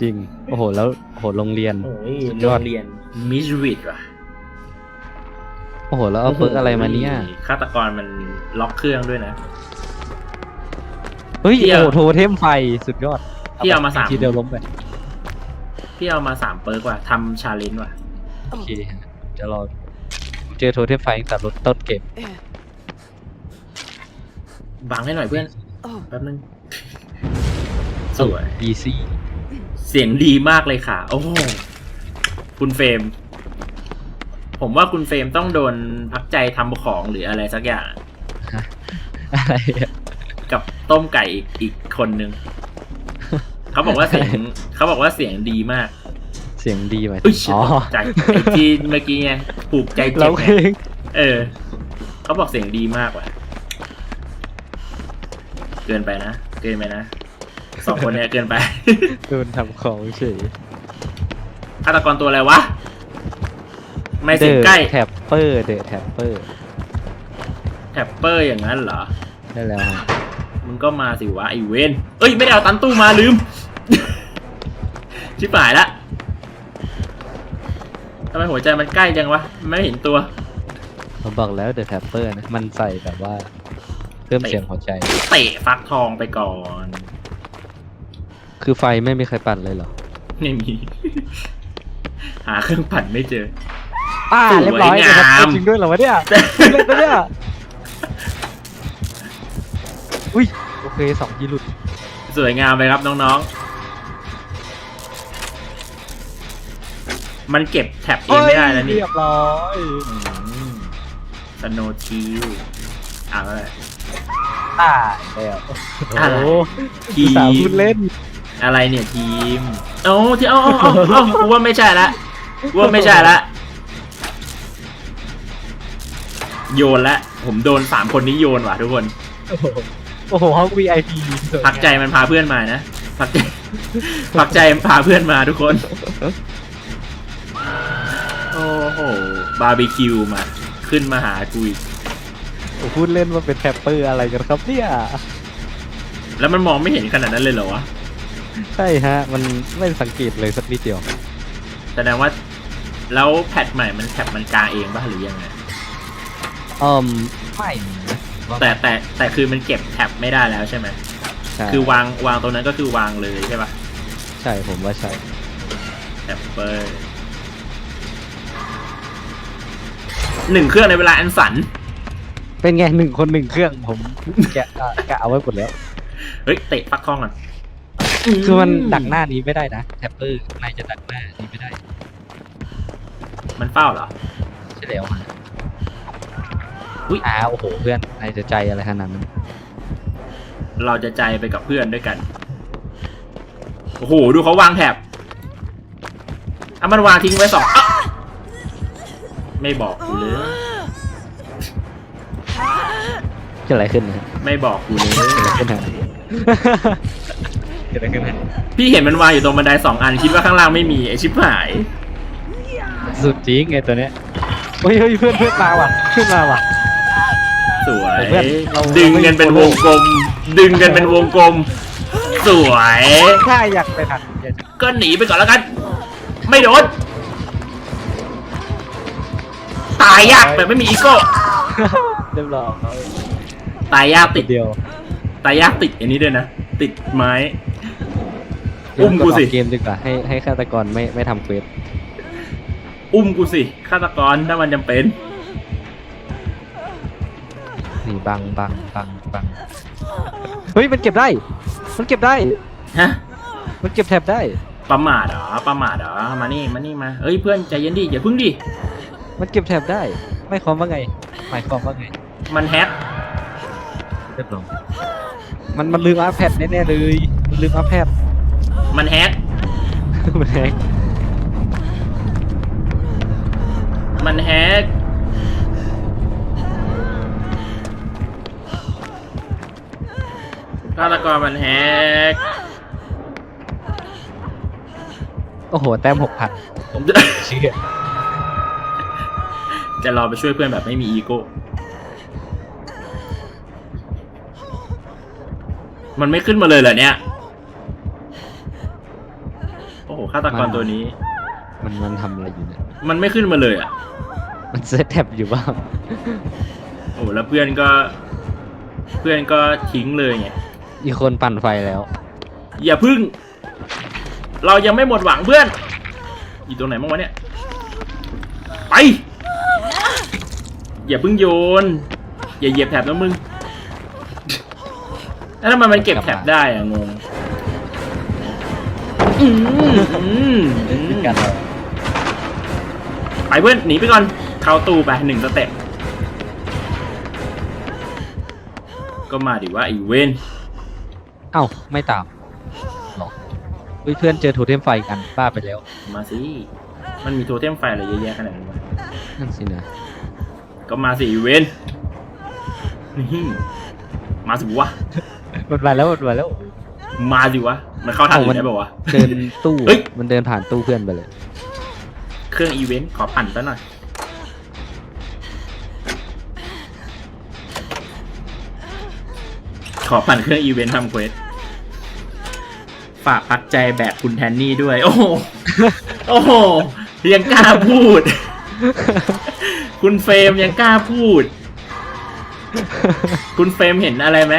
จริง โอ้โห แล้วโอ้โหโรงเรียน โอ้ยสุดยโรอด งเรียนมิสวิดว่ะโอ้โห แล้วเอาเปิร์กอะไรมาเนี่ย ฆาตกรมันล็อกเครื่องด้วยนะ เฮ้ยพี่โอ้เอาโหโทเทมไฟสุดยอดพี่เอามาสาม ทีเดียวล้มไป พี่เอามาสามเปิร์กว่ะทำชาเลนจ์ว่ะ โอเคฮะจะรอเจอโทเทมไฟตั้งแต่รถต้นเกมบังให้หน่อยเพื่อน แป๊บนึง สวย อีซี่ เสียงดีมากเลยค่ะ โอ้โหคุณเฟรม ผมว่าคุณเฟรมต้องโดนพักใจทำของหรืออะไรสักอย่าง อะไรอะกับต้มไก่อีกอีกคนนึง เขาบอกว่าเสียงเขาบอกว่าเสียงดีมากเสียงดีไหมเอ้ยชิบอ๋อตกใจไอ้ที่เมื่อกี้ไงผูกใจเจ็เราบไงเองเออ เขาบอกเสียงดีมากว่ะ เกินไปนะ เกินไปนะ สองคนเนี้ยเกินไปโดนทำของเฉยฆาตกรตัวอะไรวะ ไม่เสียงใกล้แท็ปเปอร์เดอะแท็ปเปอร์แท็ปเปอร์อย่างนั้นเหรอได้แล้วฮะมึงก็มาสิวะไอเวนเอ้ยไม่ได้เอาตันตู้มาลืม ชิบหายละทำไมหัวใจมันใกล้จังวะ ไม่เห็นตัว ผมบอกแล้วเดอะแท็ปเปอร์นะ มันใส่แบบว่าเพิ่มเสียงหัวใจ เตะฟักทองไปก่อน คือไฟไม่มีใครปั่นเลยเหรอไม่มี หาเครื่องปั่นไม่เจอ อ่าสวยเรียบร้อยงามเดอะแท็ปเปอร์จริงด้วยเหรอวะเนี่ยเล่นปะเนี่ยอุ้ยโอเคสองยีหลุดสวยงามไปครับน้องๆ มันเก็บแท็บเองไม่ได้แล้วนี่ เรียบร้อยสโนทิวอ่าอะไรอ่าแล้วโอ้อะไรโหทีสาวพูดเล่น อะไรเนี่ยทีมโอ้ที่เอาเอาเอาเอากูว่าไม่ใช่ละกูว่าไม่ใช่ละ โยนละ ผมโดนสามคนนี้โยนว่ะทุกคน โอ้โหโอ้โหห้อง VIP พักใจมันพาเพื่อนมานะ พักใจ พักใจมันพาเพื่อนมาทุกคน โอ้โห บาร์บีคิวมา ขึ้นมาหากูอีก ผมพูดเล่นว่าเป็นแท็ปเปอร์อะไรกันครับเนี่ย แล้วมันมองไม่เห็นขนาดนั้นเลยเหรอวะ ใช่ฮะ มันไม่สังเกตเลยสักนิดเดียว แสดงว่าแล้วแพทใหม่มันแท็บมันกลางเองป่ะหรือยังไงอืมไม่นะแต่แต่แต่คือมันเก็บแท็บไม่ได้แล้วใช่ไหมใช่คือวางวางตรงนั้นก็คือวางเลยใช่ป่ะใช่ผมว่าใช่แท็บเปอร์หนึ่งเครื่องในเวลาอันสันเป็นไงหนึ่งคนหนึ่งเครื่องผมแกะอะแกะเอาไว้หมดแล้ว เฮ้ยเตะฟักทองก่อน คือมันดักหน้านี้ไม่ได้นะแท็ปเปอร์นายจะดักหน้านี้ไม่ได้มันเฝ้าเหรอ ใช่แล้วฮะอุ๊ย อ้าวโอ้โหเพื่อนนายจะใจอะไรขนาดนั้นเราจะใจไปกับเพื่อนด้วยกัน โอ้โห ดูเขาวางแถบอะมันวางทิ้งไว้สองอ๊ะไม่บอกกูเลย เกิดอะไรขึ้นนะฮะไม่บอกกูเลย เกิดอะไรขึ้นฮะเกิดอะไรขึ้นฮะพี่เห็นมันวางอยู่ตรงบันไดสองอันคิดว่าข้างล่างไม่มีไอชิบหายสุดจริงไงตัวเนี้ยเฮ้ยเฮ้ยเพื่อนเพื่อนมาว่ะเพื่อนมาว่ะ สวย เพื่อนเราดึงกันเป็นวงกลม ดึงกันเป็นวงกลม สวย ข้าอยากไปทันอยากจะก็หนีไปก่อนแล้วกัน ไม่โดนตายยากแบบไม่มีอีโก้เรียบร้อยตายยากติดเดียว ตายยากติดอันนี้ด้วยนะ ติดไม้ อุ้มกูสิ เกมดีกว่าให้ให้ฆาตกรไม่ไม่ทำเควสอุ้มกูสิฆาตกรถ้ามันจำเป็นนี่บังบังบังบังเฮ้ยมันเก็บได้ มันเก็บได้ ฮะมันเก็บแท็บได้ ประมาทเหรอประมาทเหรอมานี่มานี่มาเอ้ยเพื่อนใจเย็นดิอย่าพึ่งดิมันเก็บแท็บได้ ไม่ความว่าไงหมายความว่าไงมันแฮกเรียบร้อยมันมันลืมอัพแพดแน่ๆเลยมันลืมอัพแพด มันแฮก มันแฮก มันแฮก ฆาตกรมันแฮก โอ้โห แต้มหกพันผมจะ เชื่อจะรอไปช่วยเพื่อนแบบไม่มีอีโก้ มันไม่ขึ้นมาเลยเหรอเนี่ยโอ้โห ฆาตกรตัวนี้ มันมันทำอะไรอยู่เนี่ยมันไม่ขึ้นมาเลยอะ มันเซตแท็บอยู่บ้างโอ้โหแล้วเพื่อนก็ เพื่อนก็ทิ้งเลยไงอีกคนปั่นไฟแล้ว อย่าพึ่ง เรายังไม่หมดหวังเพื่อน อยู่ตรงไหนบ้างวะเนี่ย ไป อย่าเพึ่งโยน อย่าเหยียบแถบนะมึง แล้วทำไมมันเก็บแถบได้อะงง อืมอืมอืมกันแล้วไปเพื่อนหนีไปก่อน เข้าตู้ไปหนึ่งสเต็ปก็มาดิว่าไอีเวนเอ้าไม่ตามหรอกเฮ้ยเพื่อนเจอโทเทมไฟกันป้าไปแล้ว มาสิ มันมีโทเทมไฟอะไรเยอะแยะขนาดนี้นวะนั่นสินะก็มาสิอีเวนนี่มาสิวะ มันมาแล้วมันมาแล้ว มาสิวะ มันเข้าทางอื่นได้ป่าวะ เดินตู้เฮ้ย มันเดินผ่านตู้เพื่อนไปเลย เครื่องอีเวนต์ขอปั่นซะหน่อยขอปั่นเครื่องอีเวนต์ทำเควสฝากพักใจแบกคุณแทนนี่ด้วย โอ้โหโอ้โหยังกล้าพูด คุณเฟรมยังกล้าพูด คุณเฟรมเห็นอะไรไหม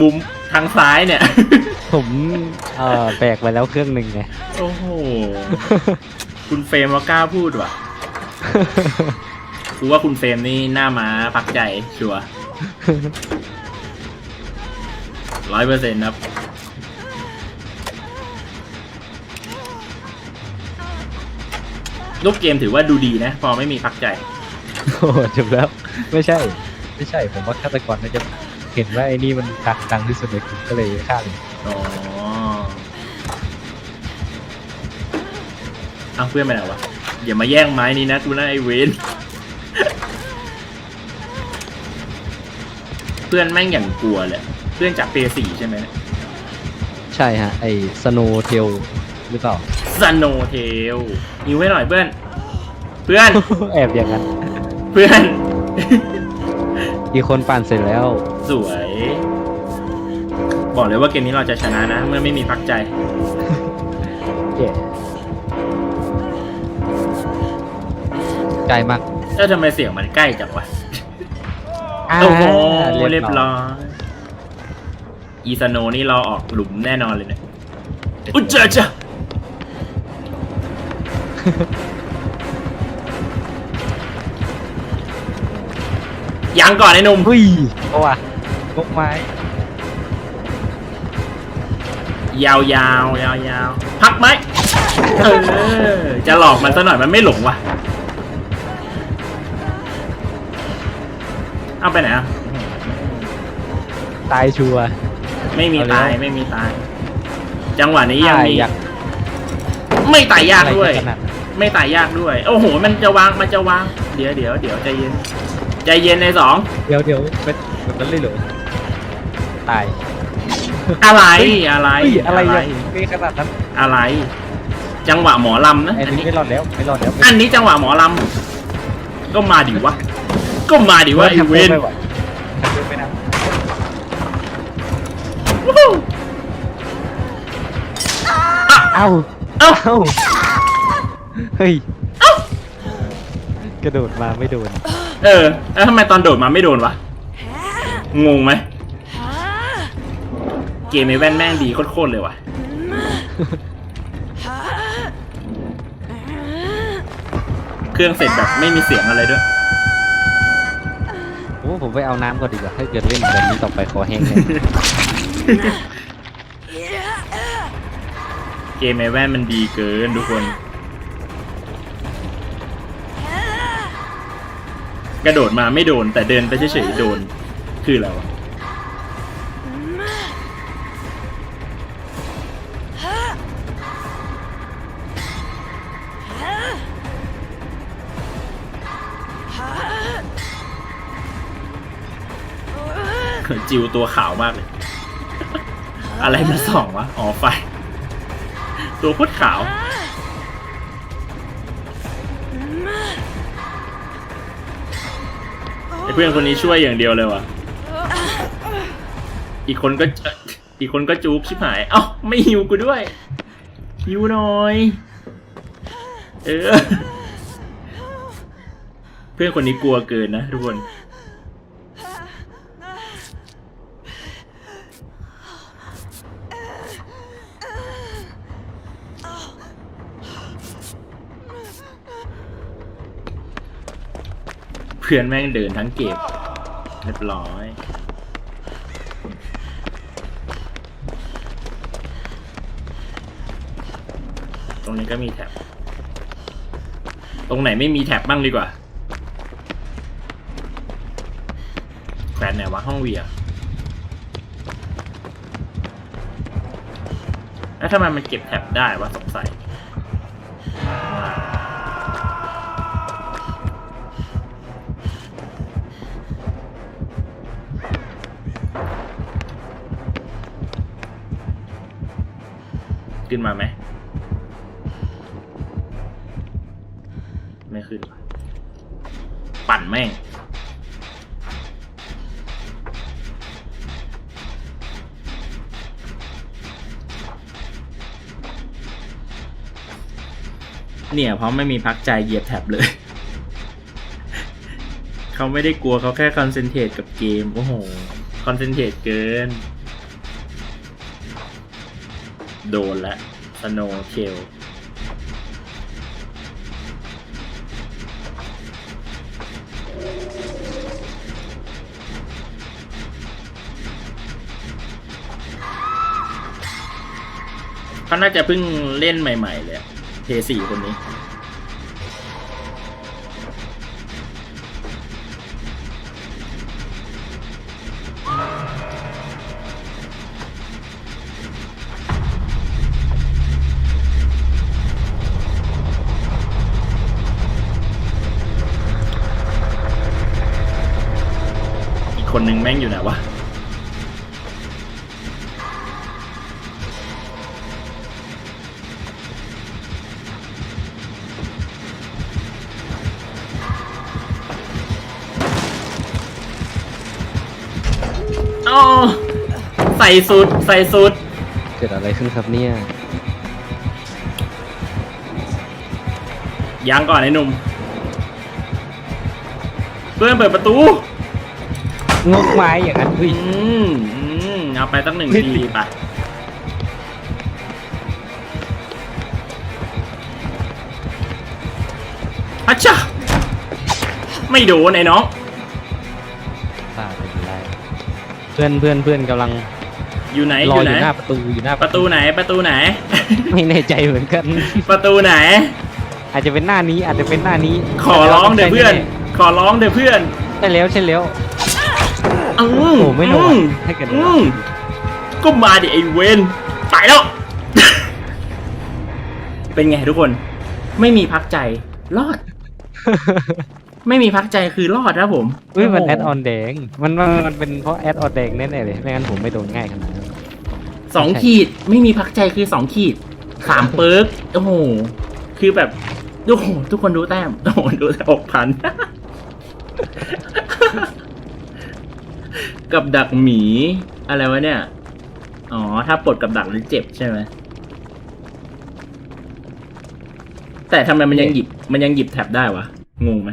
มุมทางซ้ายเนี่ย ผมเอ่อแบกไปแล้วเครื่องหนึ่งไง โอ้โห คุณเฟรมว่ากล้าพูดว่ะกูว่าคุณเฟรมนี่หน้าม้าพักใจชัวร้อยเปอร์เซ็นต์ครับรูปเกมถือว่าดูดีนะ พอไม่มีพักใจ โอ้โหจบแล้ว ไม่ใช่ ไม่ใช่ผมว่าฆาตกรน่าจะเห็นว่าไอ้นี่มันดังดังที่สุดในกลุ่มก็เลยฆ่าเลย อ๋อเอาเพื่อนไปไหนวะ อย่ามาแย่งไม้นี้นะกูนะไอเวนเพื่อนแม่งอย่างกลัวเลย เพื่อนจากเปสี่ใช่ไหมใช่ฮะ ไอ้สโนเทลหรือเปล่าสโนเทลนิวให้หน่อยเพื่อน เพื่อน แอบอย่างนั้น เพื่อน อีกคนปั่นเสร็จแล้ว สวย บอกเลยว่าเกมนี้เราจะชนะนะ เมื่อไม่มีพักใจเย่ไกลมากเอ้าทำไมเสียงมันใกล้จังวะโอ้โหเรียบร้อยอีสโนนี่เราออกหลุมแน่นอนเลยเนี่ยอุ๊ยเจ้าจ้ายังก่อนไอ้หนุ่มเฮ้ยเอาว่ะงกไม้ ยาวยาวยาวยาวพักไหมเออจะหลอกมันซะหน่อยมันไม่หลงว่ะ เอาไปไหนอะ ตายชัวร์ ไม่มีเอาแล้วตายไม่มีตาย จังหวะนี้ยังตายมี อยากไม่ตายยากอะไรด้วยขนาดนั้นไม่ตายยากด้วย โอ้โห มันจะวางมันจะวาง เดี๋ยวเดี๋ยวเดี๋ยวใจเย็น ใจเย็นในสอง เดี๋ยวเดี๋ยวเป็นแบบนั้นเลยเหรอตาย อะไรอะไรเฮ้ยอะไรอะไรอะไม่ขนาดนั้นอะไร จังหวะหมอลำนะไอ้อันนี่นี้ไม่รอดแล้วไม่รอดแล้วอันนี้จังหวะหมอลำก็มาดิวะก็มาดิวะไอเวนไม่ไหวทำเรื่องไม่ได้วู้ฮู้เอ้าเอ้าเอ้าเฮ้ยกระโดดมาไม่โดนเออแล้วทำไมตอนโดดมาไม่โดนวะงงไหม เกมไอแว่นแม่งดีโคตรๆเลยว่ะเครื่องเสร็จแบบไม่มีเสียงอะไรด้วย โอ้ผมไปเอาน้ำก่อนดีกว่าถ้าเกิดเล่นแบบนี้ต่อไปคอแห้งเลยเกมไอแว่นมันดีเกินทุกคน กระโดดมาไม่โดนแต่เดินไปเฉยๆโดน คืออะไรวะ จิวตัวขาวมากเลย อะไรมาส่องวะ อ๋อไฟ ตัวโคตรขาว ไอเพื่อนคนนี้ช่วยอย่างเดียวเลยว่ะอีกคนก็เอ่ออีกคนก็จูบชิบหาย เอ้า ไม่หิวกูด้วย หิวหน่อย เออ เพื่อนคนนี้กลัวเกินนะทุกคน เพื่อนแม่งเดินทั้งเก็บเรียบร้อยตรงนี้ก็มีแท็บ ตรงไหนไม่มีแท็บบ้างดีกว่า แขวนไหนวะห้องเวียแล้วทำไมมันเก็บแท็บได้วะสงสัย ขึ้นมาไหม ไม่ขึ้น ปั่นแม่ง เนี่ยเพราะไม่มีพักใจเหยียบแท็บเลย เขาไม่ได้กลัวเขาแค่คอนเซนเทรตกับเกม โอ้โห คอนเซนเทรตเกิน โดนละสโนเคลเขาน่าจะเพิ่งเล่นใหม่ ๆ เลยเทสี่คนนี้ อีกคนนึงแม่งอยู่ไหนวะอ๋อใส่สุด ใส่สุด เกิดอะไรขึ้นครับเนี่ย ยังก่อนไอ้หนุ่ม เพื่อนเปิดประตู งกไม้อย่างนั้นเฮ้ย อืมอืมเอาไปตั้งหนึ่งไม่ทีติดไปอัชชะไม่โดนไอ้น้อง ตาเป็นไรเพื่อนเพื่อนเพื่อนกำลังอยู่ไหนรออยู่ไหน ยู่หน้าประตูอยู่หน้าประตูไหน ประตูไหน ไม่แน่ใจเหมือนกัน ประตูไหน อาจจะเป็นหน้านี้อาจจะเป็นหน้านี้ขอร้องเดี๋ยวเพื่อน ขอร้องเดี๋ยวเพื่อน ใช่แล้วใช่แล้ว อืมโอ้โหไม่โดนอืมถ้าเกิดอืมก็มาดิไอเวนไปแล้ว เป็นไงทุกคน ไม่มีพักใจรอด ไม่มีพักใจคือรอดนะผมเฮ้ยมันโโหแอดออนแดงมันมันมันเป็นเพราะแอดออนแดงแน่ๆเลยไม่งั้นผมไม่โดนง่ายขนาดนั้นสองใช่ขีดไม่มีพักใจคือสองขีดสามเปิร์กโอ้โหคือแบบโอ้โหทุกคนดูแต้มโอ้โหดูแต่หกพัน กับดักหมี อะไรวะเนี่ย อ๋อ ถ้าปลดกับดักแล้วเจ็บใช่ไหมแต่ทำไมมันยังหยิบมันยังหยิบแท็บได้วะ งงไหม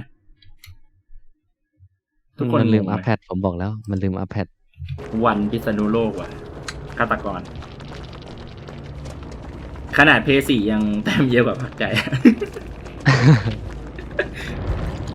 ทุกคนมันลืมงงไหอัพแพดผมบอกแล้ว มันลืมอัพแพดวันพิษณุโลกว่ะฆาตกร ขนาดเพย์สี่ยังแต้มเยอะกว่าพักใจ